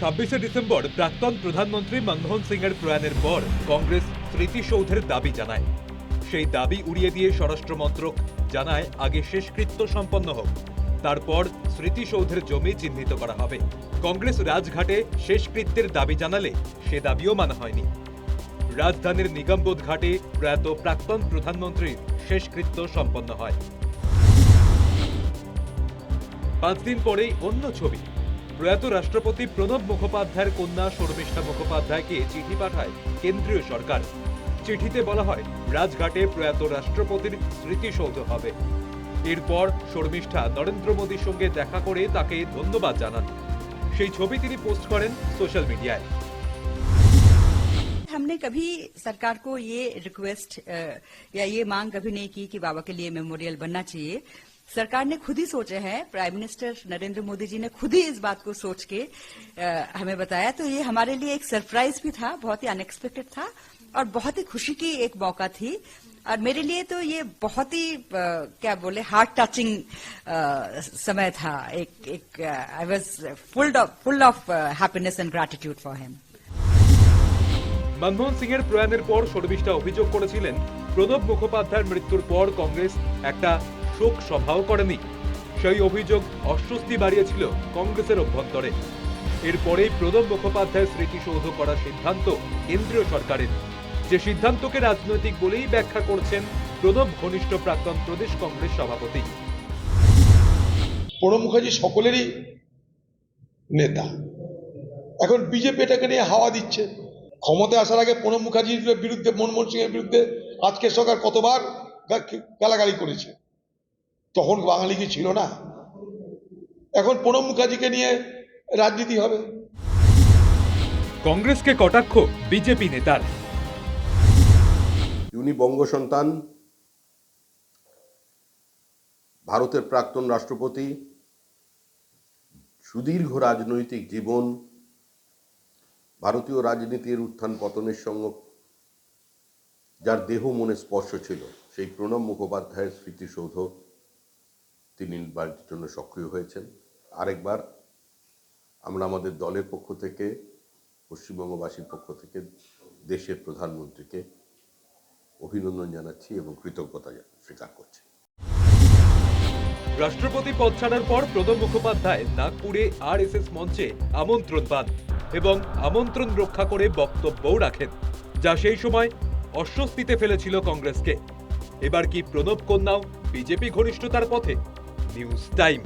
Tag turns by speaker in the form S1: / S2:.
S1: ছাব্বিশে ডিসেম্বর প্রাক্তন প্রধানমন্ত্রী মনমোহন সিংয়ের প্রয়াণের পর কংগ্রেস স্মৃতিসৌধের দাবি জানায়। সেই দাবি উড়িয়ে দিয়ে স্বরাষ্ট্র মন্ত্রক জানায়, আগে শেষকৃত্য সম্পন্ন হোক। তারপর স্মৃতিসৌধের জমি চিহ্নিত করা হবে। কংগ্রেস রাজঘাটে শেষকৃত্যের দাবি জানালে সে দাবিও মানা হয়নি। রাজধানীর নিগমবোধ ঘাটে প্রয়াত প্রাক্তন প্রধানমন্ত্রীর শেষকৃত্য সম্পন্ন হয়। পাঁচ দিন পরেই অন্য ছবি। প্রয়াত রাষ্ট্রপতি প্রণব মুখোপাধ্যায়ের কন্যা শর্মিষ্ঠা মুখোপাধ্যায়কে চিঠি পাঠায় কেন্দ্রীয় সরকার চিঠিতে বলা হয় রাজঘাটে প্রয়াত রাষ্ট্রপতির স্মৃতিসৌধ হবে এরপর শর্মিষ্ঠা নরেন্দ্র মোদীর সঙ্গে দেখা করে তাকে ধন্যবাদ জানান সেই ছবি তিনি পোস্ট করেন সোশ্যাল মিডিয়ায়
S2: हमने कभी सरकार को ये रिक्वेस्ट अ, या ये मांग कभी नहीं की कि बाबा के लिए मेमोरियल बनना चाहिए सरकार ने खुद ही सोचे हैं प्राइम मिनिस्टर नरेंद्र मोदी जी ने खुद ही इस बात को सोच के अ, हमें बताया तो ये हमारे लिए एक सरप्राइज भी था बहुत ही अनएक्सपेक्टेड था और बहुत ही खुशी की एक मौका थी और मेरे लिए तो ये बहुत ही अ, क्या बोले हार्ट टचिंग समय था एक एक I was full full of happiness and gratitude for him
S1: Manmohan Singh এর প্রয়াণের পর শর্মিষ্ঠা অভিযোগ করেছিলেন প্রণব মুখোপাধ্যায়ের মৃত্যুর পর কংগ্রেস একটা শোক সভাও করেনি। সেই অভিযোগ অস্বস্তি বাড়িয়েছিল কংগ্রেসের অভ্যন্তরে। এরপরেই প্রণব মুখোপাধ্যায়ের স্মৃতিসৌধ করার সিদ্ধান্ত কেন্দ্রীয় সরকারের। যে সিদ্ধান্তকে রাজনৈতিক বলেই ব্যাখ্যা করছেন প্রণব ঘনিষ্ঠ প্রাক্তন প্রদেশ কংগ্রেস সভাপতি।
S3: প্রণব মুখার্জি সকলেরই নেতা। এখন বিজেপি এটাকে নিয়ে হাওয়া দিচ্ছে। ক্ষমতায় আসার আগে প্রণব মুখার্জির বিরুদ্ধে, মনমোহন সিংয়ের বিরুদ্ধে আজকের সরকার কতবার গালাগালি করেছে? তখন বাঙালি কি ছিল না? এখন প্রণব মুখার্জিকে নিয়ে রাজনীতি হবে।
S1: কংগ্রেসকে কটাক্ষ বিজেপি নেতার।
S4: উনি বঙ্গ সন্তান ভারতের প্রাক্তন রাষ্ট্রপতি সুদীর্ঘ রাজনৈতিক জীবন ভারতীয় রাজনীতির উত্থান পতনের সঙ্গে যার দেহ মনে স্পর্শ ছিল সেই প্রণব মুখোপাধ্যায়ের স্মৃতিসৌধ তিনি নির্বাচনের জন্য সক্রিয় হয়েছেন। আরেকবার আমরা আমাদের দলের পক্ষ থেকে, পশ্চিমবঙ্গবাসীর পক্ষ থেকে, দেশের প্রধানমন্ত্রীকে অভিনন্দন জানাচ্ছি এবং কৃতজ্ঞতা স্বীকার করছি।
S1: রাষ্ট্রপতি পদ ছাড়ার পর প্রণব মুখোপাধ্যায় নাগপুরে আরএসএস মঞ্চে আমন্ত্রণ পান এবং আমন্ত্রণ রক্ষা করে বক্তব্যও রাখেন, যা সেই সময় অস্বস্তিতে ফেলেছিল কংগ্রেসকে। এবার কি প্রণব কন্যাও বিজেপি ঘনিষ্ঠতার পথে? News Time.